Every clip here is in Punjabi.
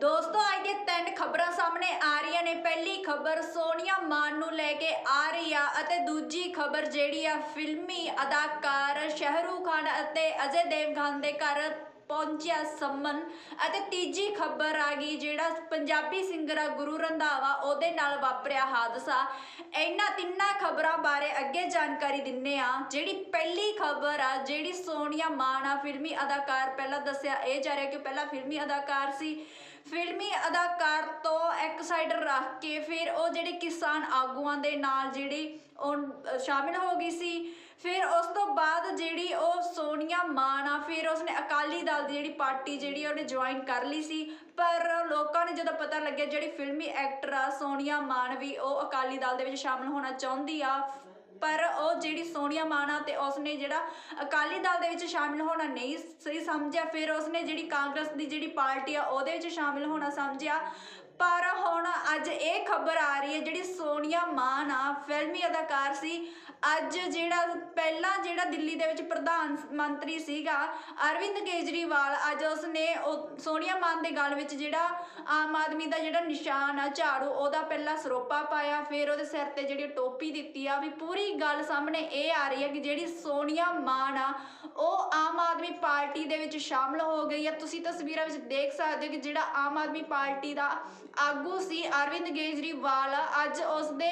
ਦੋਸਤੋ, ਅੱਜ ਦੀਆਂ ਤਿੰਨ ਖਬਰਾਂ ਸਾਹਮਣੇ ਆ ਰਹੀਆਂ ਨੇ। ਪਹਿਲੀ ਖਬਰ, ਸੋਨੀਆ ਮਾਨ ਨੂੰ ਲੈ ਕੇ ਆ ਰਹੀ ਆ ਅਤੇ ਦੂਜੀ ਖਬਰ ਜਿਹੜੀ ਆ, ਫਿਲਮੀ ਅਦਾਕਾਰ ਸ਼ਹਿਰੂਖ ਖਾਨ ਅਤੇ ਅਜੇ ਦੇਵਗਨ ਦੇ ਘਰ ਪਹੁੰਚਿਆ ਸੰਮਨ। ਅਤੇ ਤੀਜੀ ਖਬਰ ਆ ਗਈ, ਜਿਹੜਾ ਪੰਜਾਬੀ ਸਿੰਗਰ ਆ, ਗੁਰੂ ਰੰਧਾਵਾ, ਉਹਦੇ ਨਾਲ ਵਾਪਰਿਆ ਹਾਦਸਾ। ਇਹਨਾਂ ਤਿੰਨਾਂ ਖਬਰਾਂ ਬਾਰੇ ਅੱਗੇ ਜਾਣਕਾਰੀ ਦਿੰਨੇ ਆ। ਜਿਹੜੀ ਪਹਿਲੀ ਖਬਰ ਆ, ਜਿਹੜੀ ਸੋਨੀਆ ਮਾਨ ਆ, ਫਿਲਮੀ ਅਦਾਕਾਰ, ਪਹਿਲਾਂ ਦੱਸਿਆ ਇਹ ਜਾ ਰਿਹਾ ਕਿ ਪਹਿਲਾਂ ਫਿਲਮੀ ਅਦਾਕਾਰ ਸੀ। ਫਿਲਮੀ ਅਦਾਕਾਰ ਤੋਂ ਇੱਕ ਸਾਈਡ ਰੱਖ ਕੇ ਫਿਰ ਉਹ ਜਿਹੜੇ ਕਿਸਾਨ ਆਗੂਆਂ ਦੇ ਨਾਲ ਜਿਹੜੀ ਉਹ ਸ਼ਾਮਿਲ ਹੋ ਗਈ ਸੀ। ਫਿਰ ਉਸ ਤੋਂ ਬਾਅਦ ਜਿਹੜੀ ਉਹ ਸੋਨੀਆ ਮਾਨ ਆ, ਫਿਰ ਉਸਨੇ ਅਕਾਲੀ ਦਲ ਦੀ ਜਿਹੜੀ ਪਾਰਟੀ ਜਿਹੜੀ ਆ, ਉਹਨੇ ਜੁਆਇਨ ਕਰ ਲਈ ਸੀ। ਪਰ ਲੋਕਾਂ ਨੇ ਜਦੋਂ ਪਤਾ ਲੱਗਿਆ ਜਿਹੜੀ ਫਿਲਮੀ ਐਕਟਰ ਆ, ਸੋਨੀਆ ਮਾਨ ਵੀ ਉਹ ਅਕਾਲੀ ਦਲ ਦੇ ਵਿੱਚ ਸ਼ਾਮਿਲ ਹੋਣਾ ਚਾਹੁੰਦੀ ਆ ਪਰ ਉਹ ਜਿਹੜੀ ਸੋਨੀਆ ਮਾਨ ਆ ਤੇ ਉਸਨੇ ਜਿਹੜਾ ਅਕਾਲੀ ਦਲ ਦੇ ਵਿੱਚ ਸ਼ਾਮਿਲ ਹੋਣਾ ਨਹੀਂ ਸਹੀ ਸਮਝਿਆ, ਫਿਰ ਉਸਨੇ ਜਿਹੜੀ ਕਾਂਗਰਸ ਦੀ ਜਿਹੜੀ ਪਾਰਟੀ ਆ ਉਹਦੇ ਵਿੱਚ ਸ਼ਾਮਿਲ ਹੋਣਾ ਸਮਝਿਆ। ਪਰ ਹੁਣ ਅੱਜ ਇਹ ਖਬਰ ਆ ਰਹੀ ਹੈ, ਜਿਹੜੀ ਸੋਨੀਆ ਮਾਨ ਆ, ਫਿਲਮੀ ਅਦਾਕਾਰ ਸੀ ਅੱਜ ਜਿਹੜਾ ਪਹਿਲਾਂ ਜਿਹੜਾ ਦਿੱਲੀ ਦੇ ਵਿੱਚ ਪ੍ਰਧਾਨ ਮੰਤਰੀ ਸੀਗਾ ਅਰਵਿੰਦ ਕੇਜਰੀਵਾਲ, ਅੱਜ ਉਸਨੇ ਉਹ ਸੋਨੀਆ ਮਾਨ ਦੇ ਗਲ ਵਿੱਚ ਜਿਹੜਾ ਆਮ ਆਦਮੀ ਦਾ ਜਿਹੜਾ ਨਿਸ਼ਾਨ ਆ ਝਾੜੂ, ਉਹਦਾ ਪਹਿਲਾਂ ਸਰੋਪਾ ਪਾਇਆ, ਫਿਰ ਉਹਦੇ ਸਿਰ ਤੇ ਜਿਹੜੀ ਟੋਪੀ ਦਿੱਤੀ ਆ, ਵੀ ਪੂਰੀ ਗੱਲ ਸਾਹਮਣੇ ਇਹ ਆ ਰਹੀ ਹੈ ਕਿ ਜਿਹੜੀ ਸੋਨੀਆ ਮਾਨ ਆ, ਉਹ ਆਮ ਆਦਮੀ ਪਾਰਟੀ ਦੇ ਵਿੱਚ ਸ਼ਾਮਲ ਹੋ ਗਈ ਆ ਤੁਸੀਂ ਤਸਵੀਰਾਂ ਵਿੱਚ ਦੇਖ ਸਕਦੇ ਹੋ ਕਿ ਜਿਹੜਾ ਆਮ ਆਦਮੀ ਪਾਰਟੀ ਦਾ ਆਗੂ ਸੀ ਅਰਵਿੰਦ ਕੇਜਰੀਵਾਲ, ਅੱਜ ਉਸ ਦੇ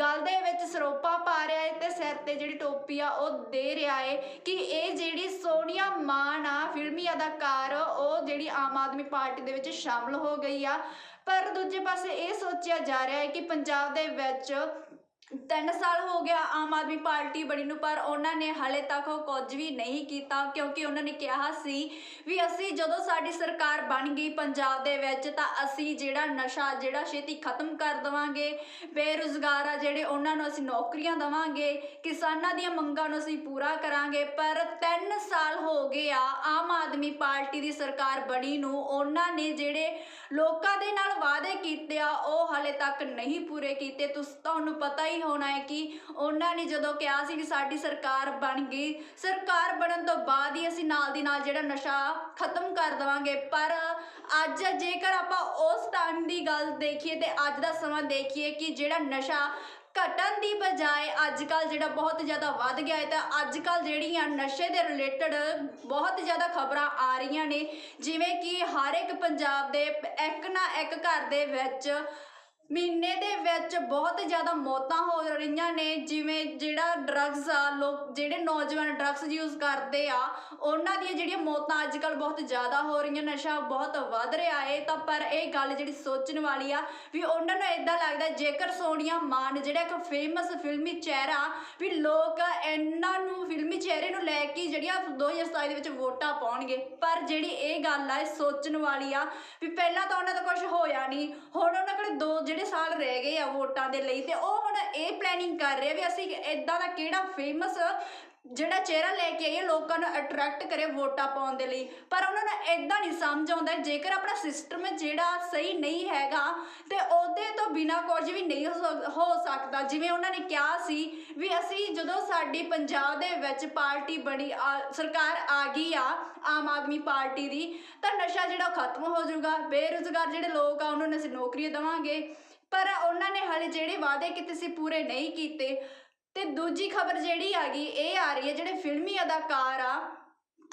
ਗਲ ਦੇ ਵਿੱਚ ਸਰੋਪਾ ਪਾ ਰਿਹਾ ਹੈ। ਤੇ ਸਿਰ ਤੇ ਜਿਹੜੀ ਟੋਪੀ ਆ, ਉਹ ਦੇ ਰਿਹਾ ਹੈ ਕਿ ਇਹ ਜਿਹੜੀ ਸੋਨੀਆ ਮਾਨ ਆ ਫਿਲਮੀ ਅਦਾਕਾਰ, ਉਹ ਜਿਹੜੀ ਆਮ ਆਦਮੀ ਪਾਰਟੀ ਦੇ ਵਿੱਚ ਸ਼ਾਮਲ ਹੋ ਗਈ ਆ। ਪਰ ਦੂਜੇ ਪਾਸੇ ਇਹ ਸੋਚਿਆ ਜਾ ਰਿਹਾ ਹੈ ਕਿ ਪੰਜਾਬ ਦੇ ਵਿੱਚ ਤਿੰਨ ਸਾਲ ਹੋ ਗਿਆ ਆਮ ਆਦਮੀ ਪਾਰਟੀ ਬਣੀ ਨੂੰ, ਪਰ ਉਹਨਾਂ ਨੇ ਹਾਲੇ ਤੱਕ ਉਹ ਕੁਝ ਵੀ ਨਹੀਂ ਕੀਤਾ, ਕਿਉਂਕਿ ਉਹਨਾਂ ਨੇ ਕਿਹਾ ਸੀ ਵੀ ਅਸੀਂ ਜਦੋਂ ਸਾਡੀ ਸਰਕਾਰ ਬਣ ਗਈ ਪੰਜਾਬ ਦੇ ਵਿੱਚ, ਤਾਂ ਅਸੀਂ ਜਿਹੜਾ ਨਸ਼ਾ, ਜਿਹੜਾ ਛੇਤੀ ਖਤਮ ਕਰ ਦਵਾਂਗੇ, ਬੇਰੁਜ਼ਗਾਰ ਆ ਜਿਹੜੇ ਉਹਨਾਂ ਨੂੰ ਅਸੀਂ ਨੌਕਰੀਆਂ ਦਵਾਂਗੇ, ਕਿਸਾਨਾਂ ਦੀਆਂ ਮੰਗਾਂ ਨੂੰ ਅਸੀਂ ਪੂਰਾ ਕਰਾਂਗੇ, ਪਰ 3 ਸਾਲ ਹੋ ਗਏ ਆ ਆਮ ਆਦਮੀ ਪਾਰਟੀ ਦੀ ਸਰਕਾਰ ਬਣੀ ਨੂੰ, ਉਹਨਾਂ ਨੇ ਜਿਹੜੇ ਲੋਕਾਂ ਦੇ ਨਾਲ ਵਾਅਦੇ ਕੀਤੇ ਆ, ਉਹ ਹਾਲੇ ਤੱਕ ਨਹੀਂ ਪੂਰੇ ਕੀਤੇ। ਤੁਸੀਂ, ਤੁਹਾਨੂੰ ਪਤਾ ਹੀ ਹੋਣਾ ਹੈ ਕਿ ਉਹਨਾਂ ਨੇ ਜਦੋਂ ਕਿਹਾ ਸੀ ਕਿ ਸਾਡੀ ਸਰਕਾਰ ਬਣ ਗਈ, ਸਰਕਾਰ ਬਣਨ ਤੋਂ ਬਾਅਦ ਹੀ ਅਸੀਂ ਨਾਲ ਦੀ ਨਾਲ ਜਿਹੜਾ ਨਸ਼ਾ ਖਤਮ ਕਰ ਦਵਾਂਗੇ। ਪਰ ਅੱਜ ਜੇਕਰ ਆਪਾਂ ਉਸ ਟਾਈਮ ਦੀ ਗੱਲ ਦੇਖੀਏ ਤੇ ਅੱਜ ਦਾ ਸਮਾਂ ਦੇਖੀਏ ਕਿ ਜਿਹੜਾ ਨਸ਼ਾ ਘਟਣ ਦੀ ਬਜਾਏ ਅੱਜ ਕੱਲ ਜਿਹੜਾ ਬਹੁਤ ਜ਼ਿਆਦਾ ਵੱਧ ਗਿਆ ਹੈ ਤਾਂ ਅੱਜ ਕੱਲ ਜਿਹੜੀਆਂ ਨਸ਼ੇ ਦੇ ਰਿਲੇਟਡ ਬਹੁਤ ਜ਼ਿਆਦਾ ਖਬਰਾਂ ਆ ਰਹੀਆਂ ਨੇ, ਜਿਵੇਂ ਕਿ ਹਰ ਇੱਕ ਪੰਜਾਬ ਦੇ ਇੱਕ ਨਾ ਇੱਕ ਘਰ ਦੇ ਵਿੱਚ ਮਹੀਨੇ ਦੇ ਵਿੱਚ ਬਹੁਤ ਜ਼ਿਆਦਾ ਮੌਤਾਂ ਹੋ ਰਹੀਆਂ ਨੇ, ਜਿਵੇਂ ਜਿਹੜਾ ਡਰੱਗਸ ਆ, ਲੋਕ ਜਿਹੜੇ ਨੌਜਵਾਨ ਡਰੱਗਸ ਯੂਜ਼ ਕਰਦੇ ਆ, ਉਹਨਾਂ ਦੀਆਂ ਜਿਹੜੀਆਂ ਮੌਤਾਂ ਅੱਜ ਕੱਲ ਬਹੁਤ ਜ਼ਿਆਦਾ ਹੋ ਰਹੀਆਂ, ਨਸ਼ਾ ਬਹੁਤ ਵੱਧ ਰਿਹਾ ਏ, ਤਾਂ ਪਰ ਇਹ ਗੱਲ ਜਿਹੜੀ ਸੋਚਣ ਵਾਲੀ ਆ ਵੀ ਉਹਨਾਂ ਨੂੰ ਇਦਾਂ ਲੱਗਦਾ ਜੇਕਰ ਸੋਨੀਆ ਮਾਨ, ਜਿਹੜਾ ਇੱਕ ਫੇਮਸ ਫਿਲਮੀ ਚਿਹਰਾ ਵੀ ਲੋਕ ਇਹਨਾਂ ਨੂੰ ਫਿਲਮੀ ਚਿਹਰੇ ਨੂੰ ਲੈ ਕੇ ਜਿਹੜੀਆਂ 2027 ਦੇ ਵਿੱਚ ਵੋਟਾਂ ਪਾਉਣਗੇ, ਪਰ ਜਿਹੜੀ ਇਹ ਗੱਲ ਆ, ਇਹ ਸੋਚਣ ਵਾਲੀ ਆ ਵੀ ਪਹਿਲਾਂ ਤਾਂ ਉਹਨਾਂ ਦਾ ਕੁਝ ਹੋਇਆ ਨਹੀਂ, ਹੁਣ ਉਹਨਾਂ ਕੋਲ ਦੋ ਜਿਹੜੇ ਸਾਲ ਰਹਿ ਗਏ ਆ ਵੋਟਾਂ ਦੇ ਲਈ ਤੇ ਉਹ ਹੁਣ ਇਹ ਪਲੈਨਿੰਗ ਕਰ ਰਹੇ ਆ ਵੀ ਅਸੀਂ ਇਦਾਂ ਦਾ ਕਿਹੜਾ ਫੇਮਸ ਜਿਹੜਾ ਚਿਹਰਾ ਲੈ ਕੇ ਆਈਏ ਲੋਕਾਂ ਨੂੰ ਅਟਰੈਕਟ ਕਰੇ ਵੋਟਾਂ ਪਾਉਣ ਦੇ ਲਈ। ਪਰ ਉਹਨਾਂ ਨੂੰ ਇਦਾਂ ਨਹੀਂ ਸਮਝ ਆਉਂਦਾ ਜੇਕਰ ਆਪਣਾ ਸਿਸਟਮ ਜਿਹੜਾ ਸਹੀ ਨਹੀਂ ਹੈਗਾ ਤੇ ਉਹਦੇ ਤੋਂ ਬਿਨਾ ਕੁਝ ਵੀ ਨਹੀਂ ਹੋ ਸਕਦਾ। ਜਿਵੇਂ ਉਹਨਾਂ ਨੇ ਕਿਹਾ ਸੀ ਵੀ ਅਸੀਂ ਜਦੋਂ ਸਾਡੀ ਪੰਜਾਬ ਦੇ ਵਿੱਚ ਪਾਰਟੀ ਬਣੀ, ਆ- ਸਰਕਾਰ ਆ ਗਈ ਆ, ਆਮ ਆਦਮੀ ਪਾਰਟੀ ਦੀ, ਤਾਂ ਨਸ਼ਾ ਜਿਹੜਾ ਉਹ ਖਤਮ ਹੋ ਜਾਊਗਾ। ਬੇਰੁਜ਼ਗਾਰ ਜਿਹੜੇ ਲੋਕ ਆ, ਉਹਨਾਂ ਨੂੰ ਅਸੀਂ ਨੌਕਰੀਆਂ ਦੇਵਾਂਗੇ। ਪਰ ਉਹਨਾਂ ਨੇ ਹਾਲੇ ਜਿਹੜੇ ਵਾਅਦੇ ਕੀਤੇ ਸੀ ਪੂਰੇ ਨਹੀਂ ਕੀਤੇ। ਤੇ ਦੂਜੀ ਖਬਰ ਜਿਹੜੀ ਆ ਗਈ, ਇਹ ਆ ਰਹੀ ਹੈ, ਜਿਹੜੇ ਫਿਲਮੀ ਅਦਾਕਾਰ ਆ,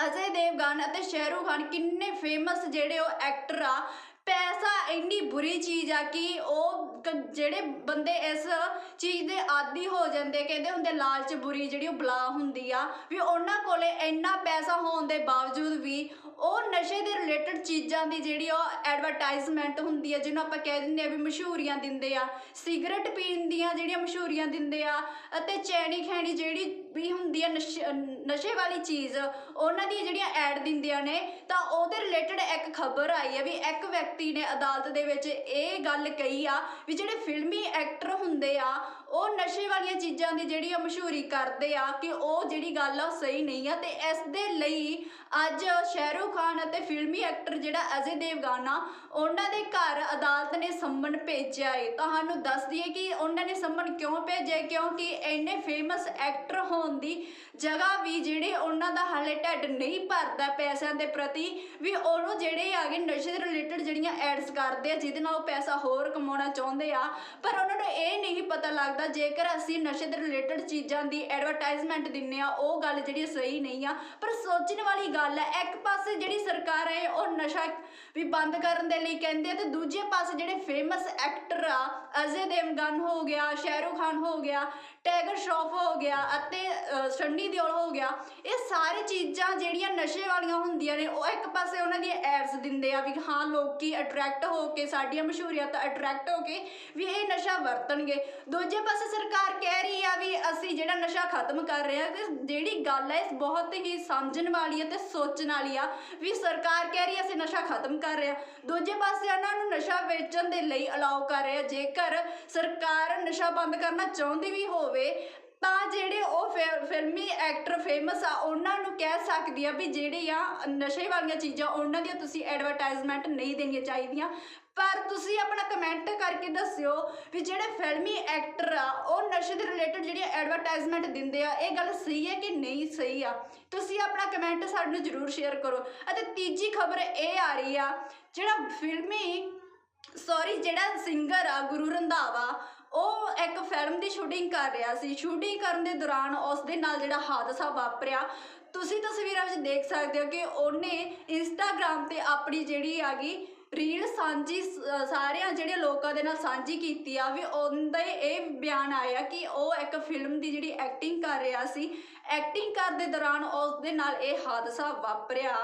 ਅਜੇ ਦੇਵਗਨ ਅਤੇ ਸ਼ਾਹਰੁਖ ਖਾਨ, ਕਿੰਨੇ ਫੇਮਸ ਜਿਹੜੇ ਉਹ ਐਕਟਰ ਆ, ਪੈਸਾ ਇੰਨੀ ਬੁਰੀ ਚੀਜ਼ ਆ ਕਿ ਉਹ ਕ- ਜਿਹੜੇ ਬੰਦੇ ਇਸ ਚੀਜ਼ ਦੇ ਆਦੀ ਹੋ ਜਾਂਦੇ, ਕਹਿੰਦੇ ਹੁੰਦੇ ਲਾਲਚ ਬੁਰੀ ਜਿਹੜੀ ਉਹ ਬਲਾ ਹੁੰਦੀ ਆ, ਵੀ ਉਹਨਾਂ ਕੋਲੇ ਇੰਨਾ ਪੈਸਾ ਹੋਣ ਦੇ ਬਾਵਜੂਦ ਵੀ ਉਹ ਨਸ਼ੇ ਦੇ ਰਿਲੇਟਡ ਚੀਜ਼ਾਂ ਦੀ ਜਿਹੜੀ ਉਹ ਐਡਵਰਟਾਈਜ਼ਮੈਂਟ ਹੁੰਦੀ ਹੈ ਜਿਹਨੂੰ ਆਪਾਂ ਕਹਿ ਦਿੰਦੇ ਆ ਵੀ ਮਸ਼ਹੂਰੀਆਂ ਦਿੰਦੇ ਆ ਸਿਗਰਟ ਪੀਣ ਦੀਆਂ ਜਿਹੜੀਆਂ ਮਸ਼ਹੂਰੀਆਂ ਦਿੰਦੇ ਆ ਅਤੇ ਚੈਣੀ ਖੈਣੀ ਜਿਹੜੀ ਵੀ ਹੁੰਦੀ ਆ ਨਸ਼ੇ ਨਸ਼ੇ ਵਾਲੀ ਚੀਜ਼, ਉਹਨਾਂ ਦੀਆਂ ਜਿਹੜੀਆਂ ਐਡ ਦਿੰਦੀਆਂ ਨੇ, ਤਾਂ ਉਹਦੇ ਰਿਲੇਟਡ ਇੱਕ ਖਬਰ ਆਈ ਆ ਵੀ ਇੱਕ ਵਿਅਕਤੀ ਨੇ ਅਦਾਲਤ ਦੇ ਵਿੱਚ ਇਹ ਗੱਲ ਕਹੀ ਆ ਵੀ ਜਿਹੜੇ ਫਿਲਮੀ ਐਕਟਰ ਹੁੰਦੇ ਆ, ਉਹ ਨਸ਼ੇ ਵਾਲੀਆਂ ਚੀਜ਼ਾਂ ਦੀ ਜਿਹੜੀ ਆ ਮਸ਼ਹੂਰੀ ਕਰਦੇ ਆ ਕਿ ਉਹ ਜਿਹੜੀ ਗੱਲ ਆ ਉਹ ਸਹੀ ਨਹੀਂ ਆ ਤੇ ਇਸ ਦੇ ਲਈ ਅੱਜ ਸ਼ਾਹਰੁਖ ਖਾਨ ਅਤੇ ਫਿਲਮੀ ਐਕਟਰ ਜਿਹੜਾ ਅਜੇ ਦੇਵਗਨ ਆ ਉਹਨਾਂ ਦੇ ਘਰ ਅਦਾਲਤ ਨੇ ਸੰਮਨ ਭੇਜਿਆ ਏ। ਤੁਹਾਨੂੰ ਦੱਸ ਦਈਏ ਕਿ ਉਹਨਾਂ ਨੇ ਸੰਮਨ ਕਿਉਂ ਭੇਜਿਆ? ਕਿਉਂਕਿ ਇੰਨੇ ਫੇਮਸ ਐਕਟਰ ਹੋਣ ਦੀ ਜਗ੍ਹਾ ਵੀ ਜਿਹੜੇ ਉਹਨਾਂ ਦਾ ਹਾਲੇ ਢਿੱਡ ਨਹੀਂ ਭਰਦਾ ਪੈਸਿਆਂ ਦੇ ਪ੍ਰਤੀ, ਵੀ ਉਹਨੂੰ ਜਿਹੜੇ ਆਗੇ ਨਸ਼ੇ ਦੇ ਰਿਲੇਟਡ ਜਿਹੜੀਆਂ ਐਡਸ ਕਰਦੇ ਆ, ਜਿਹਦੇ ਨਾਲ ਉਹ ਪੈਸਾ ਹੋਰ ਕਮਾਉਣਾ ਚਾਹੁੰਦੇ ਆ। ਪਰ ਉਹਨਾਂ ਨੂੰ ਇਹ ਨਹੀਂ ਪਤਾ ਲੱਗਦਾ, ਜੇਕਰ ਅਸੀਂ ਨਸ਼ੇ ਦੇ ਰਿਲੇਟਡ ਚੀਜ਼ਾਂ ਦੀ ਐਡਵਰਟਾਈਜ਼ਮੈਂਟ ਦਿੰਨੇ ਆ, ਉਹ ਗੱਲ ਜਿਹੜੀ ਸਹੀ ਨਹੀਂ ਆ। ਪਰ ਸੋਚਣ ਵਾਲੀ ਗੱਲ ਹੈ ਇੱਕ ਪਾਸੇ ਜਿਹੜੀ ਸਰਕਾਰ ਹੈ, ਉਹ ਨਸ਼ਾ ਵੀ ਬੰਦ ਕਰਨ ਦੇ ਲਈ ਕਹਿੰਦੇ ਆ, ਤੇ ਦੂਜੇ ਪਾਸੇ ਜਿਹੜੇ ਫੇਮਸ ਐਕਟਰ ਆ, ਅਜੇ ਦੇਵਗਨ ਹੋ ਗਿਆ, ਸ਼ਾਹਰੁਖ ਖਾਨ ਹੋ ਗਿਆ, ਟੈਗਰ ਸ਼ਰੋਫ ਹੋ ਗਿਆ ਅਤੇ ਸੰਨੀ ਸੰਨੀ ਦਿਓਲ ਹੋ ਗਿਆ। ਇਹ ਸਾਰੀ ਚੀਜ਼ਾਂ ਜਿਹੜੀਆਂ ਨਸ਼ੇ ਵਾਲੀਆਂ ਹੁੰਦੀਆਂ ਨੇ, ਉਹ ਇੱਕ ਪਾਸੇ ਉਹਨਾਂ ਦੀਆਂ ਐਡਸ ਦਿੰਦੇ ਆ ਵੀ ਹਾਂ, ਲੋਕੀ ਅਟਰੈਕਟ ਹੋ ਕੇ, ਸਾਡੀਆਂ ਮਸ਼ਹੂਰੀਆਂ ਤੋਂ ਅਟਰੈਕਟ ਹੋ ਕੇ ਵੀ ਇਹ ਨਸ਼ਾ ਵਰਤਣਗੇ। ਦੂਜੇ ਪਾਸੇ ਸਰਕਾਰ ਕਹਿ ਰਹੀ ਆ ਵੀ ਅਸੀਂ ਜਿਹੜਾ ਨਸ਼ਾ ਖਤਮ ਕਰ ਰਹੇ ਆ, ਤੇ ਜਿਹੜੀ ਗੱਲ ਹੈ ਇਸ ਬਹੁਤ ਹੀ ਸਮਝਣ ਵਾਲੀ ਹੈ ਤੇ ਸੋਚਣ ਵਾਲੀ ਆ ਵੀ ਸਰਕਾਰ ਕਹਿ ਰਹੀ ਆ, ਅਸੀਂ ਨਸ਼ਾ ਖਤਮ ਕਰ ਰਹੇ ਆ। ਦੂਜੇ ਪਾਸੇ ਉਹਨਾਂ ਨੂੰ ਨਸ਼ਾ ਵੇਚਣ ਦੇ ਲਈ ਅਲਾਉ ਕਰ ਰਹੇ ਆ, ਜੇਕਰ ਸਰਕਾਰ ਨਸ਼ਾ ਬੰਦ ਕਰਨਾ ਚਾਹੁੰਦੀ ਵੀ ਹੋਵੇ ਤਾਂ ਜਿਹੜੇ ਉਹ ਫਿ- ਫਿਲਮੀ ਐਕਟਰ ਫੇਮਸ ਆ, ਉਹਨਾਂ ਨੂੰ ਕਹਿ ਸਕਦੀ ਆ ਵੀ ਜਿਹੜੇ ਆ ਨਸ਼ੇ ਵਾਲੀਆਂ ਚੀਜ਼ਾਂ, ਉਹਨਾਂ ਦੀਆਂ ਤੁਸੀਂ ਐਡਵਰਟਾਈਜ਼ਮੈਂਟ ਨਹੀਂ ਦੇਣੀਆਂ ਚਾਹੀਦੀਆਂ। ਪਰ ਤੁਸੀਂ ਆਪਣਾ ਕਮੈਂਟ ਕਰਕੇ ਦੱਸਿਓ ਵੀ ਜਿਹੜੇ ਫਿਲਮੀ ਐਕਟਰ ਆ, ਉਹ ਨਸ਼ੇ ਦੇ ਰਿਲੇਟਡ ਜਿਹੜੀਆਂ ਐਡਵਰਟਾਈਜ਼ਮੈਂਟ ਦਿੰਦੇ ਆ, ਇਹ ਗੱਲ ਸਹੀ ਹੈ ਕਿ ਨਹੀਂ ਸਹੀ ਆ? ਤੁਸੀਂ ਆਪਣਾ ਕਮੈਂਟ ਸਾਡੇ ਨੂੰ ਜਰੂਰ ਸ਼ੇਅਰ ਕਰੋ। ਅਤੇ ਤੀਜੀ ਖਬਰ ਇਹ ਆ ਰਹੀ ਆ, ਜਿਹੜਾ ਫਿਲਮੀ ਸੌਰੀ ਜਿਹੜਾ ਸਿੰਗਰ ਆ, ਗੁਰੂ ਰੰਧਾਵਾ ਉਹ ਇੱਕ ਫਿਲਮ ਦੀ ਸ਼ੂਟਿੰਗ ਕਰ ਰਿਹਾ ਸੀ। ਸ਼ੂਟਿੰਗ ਕਰਨ ਦੇ ਦੌਰਾਨ ਉਸ ਦੇ ਨਾਲ ਜਿਹੜਾ ਹਾਦਸਾ ਵਾਪਰਿਆ, ਤੁਸੀਂ ਤਸਵੀਰਾਂ ਵਿੱਚ ਦੇਖ ਸਕਦੇ ਹੋ ਕਿ ਉਹਨੇ ਇੰਸਟਾਗ੍ਰam ਤੇ ਆਪਣੀ ਜਿਹੜੀ ਆਗੀ ਰੀਲ ਸਾਂਝੀ ਸ- ਸਾਰਿਆਂ ਜਿਹੜੇ ਲੋਕਾਂ ਦੇ ਨਾਲ ਸਾਂਝੀ ਕੀਤੀ ਆ, ਵੀ ਉਹਦਾ ਇਹ ਬਿਆਨ ਆਇਆ ਕਿ ਉਹ ਇੱਕ ਫਿਲਮ ਦੀ ਜਿਹੜੀ ਐਕਟਿੰਗ ਕਰ ਰਿਹਾ ਸੀ। ਐਕਟਿੰਗ ਕਰਦੇ ਦੌਰਾਨ ਉਸ ਦੇ ਨਾਲ ਇਹ ਹਾਦਸਾ ਵਾਪਰਿਆ।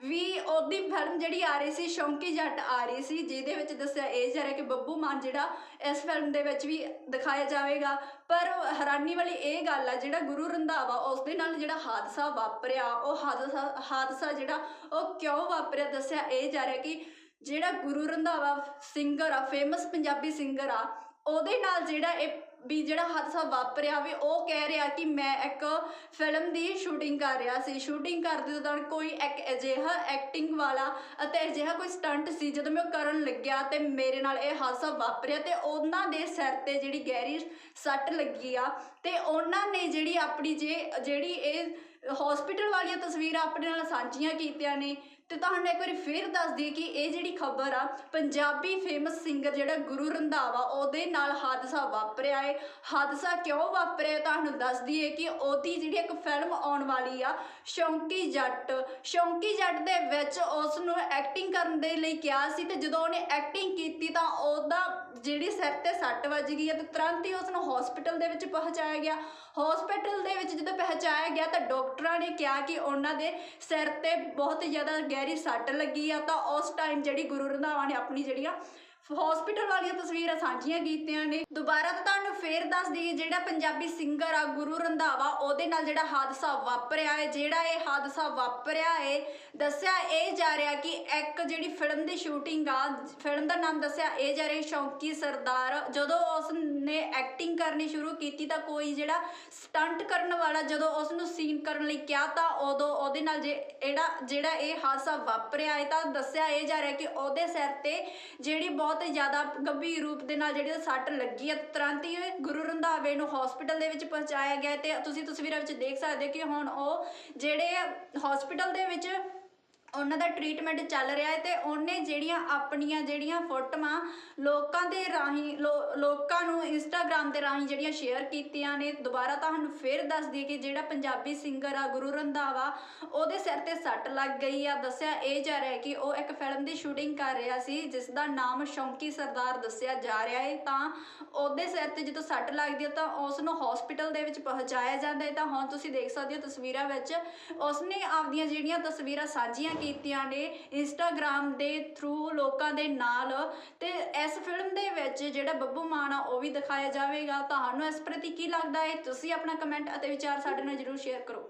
ਵੀ ਉਹਦੀ ਫਿਲਮ ਜਿਹੜੀ ਆ ਰਹੀ ਸੀ, ਸ਼ੌਂਕੀ ਜੱਟ ਆ ਰਹੀ ਸੀ, ਜਿਹਦੇ ਵਿੱਚ ਦੱਸਿਆ ਇਹ ਜਾ ਰਿਹਾ ਕਿ ਬੱਬੂ ਮਾਨ ਜਿਹੜਾ ਇਸ ਫਿਲਮ ਦੇ ਵਿੱਚ ਵੀ ਦਿਖਾਇਆ ਜਾਵੇਗਾ। ਪਰ ਹੈਰਾਨੀ ਵਾਲੀ ਇਹ ਗੱਲ ਆ, ਜਿਹੜਾ ਗੁਰੂ ਰੰਧਾਵਾ ਉਸ ਦੇ ਨਾਲ ਜਿਹੜਾ ਹਾਦਸਾ ਵਾਪਰਿਆ, ਉਹ ਹਾਦਸਾ ਹਾਦਸਾ ਜਿਹੜਾ ਉਹ ਕਿਉਂ ਵਾਪਰਿਆ, ਦੱਸਿਆ ਇਹ ਜਾ ਰਿਹਾ ਕਿ ਜਿਹੜਾ ਗੁਰੂ ਰੰਧਾਵਾ ਸਿੰਗਰ ਆ ਫੇਮਸ ਪੰਜਾਬੀ ਸਿੰਗਰ ਆ, ਉਹਦੇ ਨਾਲ ਜਿਹੜਾ ਇਹ ਵੀ ਜਿਹੜਾ ਹਾਦਸਾ ਵਾਪਰਿਆ ਵੀ, ਉਹ ਕਹਿ ਰਿਹਾ ਕਿ ਮੈਂ ਇੱਕ ਫਿਲਮ ਦੀ ਸ਼ੂਟਿੰਗ ਕਰ ਰਿਹਾ ਸੀ। ਸ਼ੂਟਿੰਗ ਕਰਦੇ ਦੌਰਾਨ ਕੋਈ ਇੱਕ ਅਜਿਹਾ ਐਕਟਿੰਗ ਵਾਲਾ ਅਤੇ ਅਜਿਹਾ ਕੋਈ ਸਟੰਟ ਸੀ, ਜਦੋਂ ਮੈਂ ਉਹ ਕਰਨ ਲੱਗਿਆ ਤੇ ਮੇਰੇ ਨਾਲ ਇਹ ਹਾਦਸਾ ਵਾਪਰਿਆ ਤੇ ਉਹਨਾਂ ਦੇ ਸਿਰ ਤੇ ਜਿਹੜੀ ਗਹਿਰੀ ਸੱਟ ਲੱਗੀ ਆ ਤੇ ਉਹਨਾਂ ਨੇ ਜਿਹੜੀ ਆਪਣੀ ਜੇ, ਜਿਹੜੀ ਇਹ ਹਸਪੀਟਲ ਵਾਲੀਆਂ ਤਸਵੀਰਾਂ ਆਪਣੇ ਨਾਲ ਸਾਂਝੀਆਂ ਕੀਤੀਆਂ ਨੇ ਤੇ ਤੁਹਾਨੂੰ ਇੱਕ ਵਾਰੀ ਫੇਰ ਦੱਸ ਦਈਏ ਕਿ ਇਹ ਜਿਹੜੀ ਖਬਰ ਆ, ਪੰਜਾਬੀ ਫੇਮਸ ਸਿੰਗਰ ਜਿਹੜਾ ਗੁਰੂ ਰੰਧਾਵਾ, ਉਹਦੇ ਨਾਲ ਹਾਦਸਾ ਵਾਪਰਿਆ ਏ। ਹਾਦਸਾ ਕਿਉਂ ਵਾਪਰਿਆ ਤੁਹਾਨੂੰ ਦੱਸ ਦਈਏ ਕਿ ਉਹਦੀ ਜਿਹੜੀ ਇੱਕ ਫਿਲਮ ਆਉਣ ਵਾਲੀ ਆ, ਸ਼ੌਂਕੀ ਜੱਟ। ਸ਼ੌਂਕੀ ਜੱਟ ਦੇ ਵਿੱਚ ਉਸ ਨੂੰ ਐਕਟਿੰਗ ਕਰਨ ਦੇ ਲਈ ਕਿਹਾ ਸੀ ਤੇ ਜਦੋਂ ਉਹਨੇ ਐਕਟਿੰਗ ਕੀਤੀ ਤਾਂ ਉਹਦਾ ਜਿਹੜੀ ਸਿਰ ਤੇ ਸੱਟ ਵੱਜ ਗਈ ਹੈ ਤੇ ਤੁਰੰਤ ਹੀ ਉਸ ਨੂੰ ਹਸਪੀਟਲ ਦੇ ਵਿੱਚ ਪਹੁੰਚਾਇਆ ਗਿਆ। ਹਸਪੀਟਲ ਦੇ ਵਿੱਚ ਜਦੋਂ ਪਹੁੰਚਾਇਆ ਗਿਆ ਤਾਂ ਡਾਕਟਰਾਂ ਨੇ ਕਿਹਾ ਕਿ ਉਹਨਾਂ ਦੇ ਸਿਰ ਤੇ ਬਹੁਤ ਜ਼ਿਆਦਾ ਗਹਿਰੀ ਸੱਟ ਲੱਗੀ ਆ ਤਾਂ ਉਸ ਟਾਈਮ ਜਿਹੜੀ ਗੁਰੂ ਰੰਧਾਵਾ ਨੇ ਆਪਣੀ ਜਿਹੜੀ ਆ ਹਸਪੀਟਲ ਵਾਲੀਆਂ ਤਸਵੀਰਾਂ ਸਾਂਝੀਆਂ ਕੀਤੀਆਂ ਨੇ। ਦੁਬਾਰਾ ਤਾਂ ਤੁਹਾਨੂੰ ਫੇਰ ਦੱਸ ਦਈਏ, ਜਿਹੜਾ ਪੰਜਾਬੀ ਸਿੰਗਰ ਆ ਗੁਰੂ ਰੰਧਾਵਾ, ਉਹਦੇ ਨਾਲ ਜਿਹੜਾ ਹਾਦਸਾ ਵਾਪਰਿਆ ਹੈ, ਜਿਹੜਾ ਇਹ ਹਾਦਸਾ ਵਾਪਰਿਆ ਹੈ, ਦੱਸਿਆ ਇਹ ਜਾ ਰਿਹਾ ਕਿ ਇੱਕ ਜਿਹੜੀ ਫਿਲਮ ਦੀ ਸ਼ੂਟਿੰਗ ਆ ਫਿਲਮ ਦਾ ਨਾਮ ਦੱਸਿਆ ਇਹ ਜਾ ਰਿਹਾ ਸ਼ੌਂਕੀ ਸਰਦਾਰ। ਜਦੋਂ ਉਸ ਨੇ ਐਕਟਿੰਗ ਕਰਨੀ ਸ਼ੁਰੂ ਕੀਤੀ ਤਾਂ ਕੋਈ ਜਿਹੜਾ ਸਟੰਟ ਕਰਨ ਵਾਲਾ ਜਦੋਂ ਉਸ ਨੂੰ ਸੀਨ ਕਰਨ ਲਈ ਕਿਹਾ ਤਾਂ ਉਦੋਂ ਉਹਦੇ ਨਾਲ ਜੇ ਜਿਹੜਾ ਜਿਹੜਾ ਇਹ ਹਾਦਸਾ ਵਾਪਰਿਆ ਹੈ ਤਾਂ ਦੱਸਿਆ ਇਹ ਜਾ ਰਿਹਾ ਕਿ ਉਹਦੇ ਸਿਰ ਤੇ ਜਿਹੜੀ ਬਹੁਤ ਬਹੁਤ ਜ਼ਿਆਦਾ ਗੰਭੀਰ ਰੂਪ ਦੇ ਨਾਲ ਜਿਹੜੀ ਸੱਟ ਲੱਗੀ ਹੈ। ਤੁਰੰਤ ਹੀ ਗੁਰੂ ਰੰਧਾਵੇ ਨੂੰ ਹਸਪੀਟਲ ਦੇ ਵਿੱਚ ਪਹੁੰਚਾਇਆ ਗਿਆ ਤੇ ਤੁਸੀਂ ਤਸਵੀਰਾਂ ਵਿੱਚ ਦੇਖ ਸਕਦੇ ਹੋ ਕਿ ਹੁਣ ਉਹ ਜਿਹੜੇ ਹਸਪੀਟਲ ਦੇ ਵਿੱਚ ਉਹਨਾਂ ਦਾ ਟ੍ਰੀਟਮੈਂਟ ਚੱਲ ਰਿਹਾ ਹੈ ਤੇ ਉਹਨੇ ਜਿਹੜੀਆਂ ਆਪਣੀਆਂ ਜਿਹੜੀਆਂ ਫੋਟੋਆਂ ਲੋਕਾਂ ਦੇ ਰਾਹੀਂ, ਲੋ- ਲੋਕਾਂ ਨੂੰ ਇੰਸਟਾਗ੍ਰam ਦੇ ਰਾਹੀਂ ਜਿਹੜੀਆਂ ਸ਼ੇਅਰ ਕੀਤੀਆਂ ਨੇ, ਦੁਬਾਰਾ ਤੁਹਾਨੂੰ ਫੇਰ ਦੱਸ ਦਈਏ ਕਿ ਜਿਹੜਾ ਪੰਜਾਬੀ ਸਿੰਗਰ ਆ, ਗੁਰੂ ਰੰਧਾਵਾ, ਉਹਦੇ ਸਿਰ ਤੇ ਸੱਟ ਲੱਗ ਗਈ ਆ। ਦੱਸਿਆ ਇਹ ਜਾ ਰਿਹਾ ਕਿ ਉਹ ਇੱਕ ਫਿਲਮ ਦੀ ਸ਼ੂਟਿੰਗ ਕਰ ਰਿਹਾ ਸੀ ਜਿਸ ਦਾ ਨਾਮ ਸ਼ੌਂਕੀ ਸਰਦਾਰ ਦੱਸਿਆ ਜਾ ਰਿਹਾ ਹੈ। ਤਾਂ ਉਹਦੇ ਸਿਰ ਤੇ ਜਦੋਂ ਸੱਟ ਲੱਗਦੀ ਹੈ ਤਾਂ ਉਸ ਨੂੰ ਹਸਪੀਟਲ ਦੇ ਵਿੱਚ ਪਹੁੰਚਾਇਆ ਜਾਂਦਾ ਹੈ। ਤਾਂ ਹੁਣ ਤੁਸੀਂ ਦੇਖ ਸਕਦੇ ਹੋ ਤਸਵੀਰਾਂ ਵਿੱਚ, ਉਸਨੇ ਆਪਦੀਆਂ ਜਿਹੜੀਆਂ ਤਸਵੀਰਾਂ ਸਾਂਝੀਆਂ ਕੀਤੀਆਂ ਨੇ ਇੰਸਟਾਗ੍ਰam ਦੇ ਥਰੂ ਲੋਕਾਂ ਦੇ ਨਾਲ। ਤੇ ਇਸ ਫਿਲਮ ਦੇ ਵਿੱਚ ਜਿਹੜਾ ਬੱਬੂ ਮਾਨ ਆ, ਉਹ ਵੀ ਦਿਖਾਇਆ ਜਾਵੇਗਾ। ਤੁਹਾਨੂੰ ਇਸ ਪ੍ਰਤੀ ਕੀ ਲੱਗਦਾ ਹੈ? ਤੁਸੀਂ ਆਪਣਾ ਕਮੈਂਟ ਅਤੇ ਵਿਚਾਰ ਸਾਡੇ ਨਾਲ ਜਰੂਰ ਸ਼ੇਅਰ ਕਰੋ।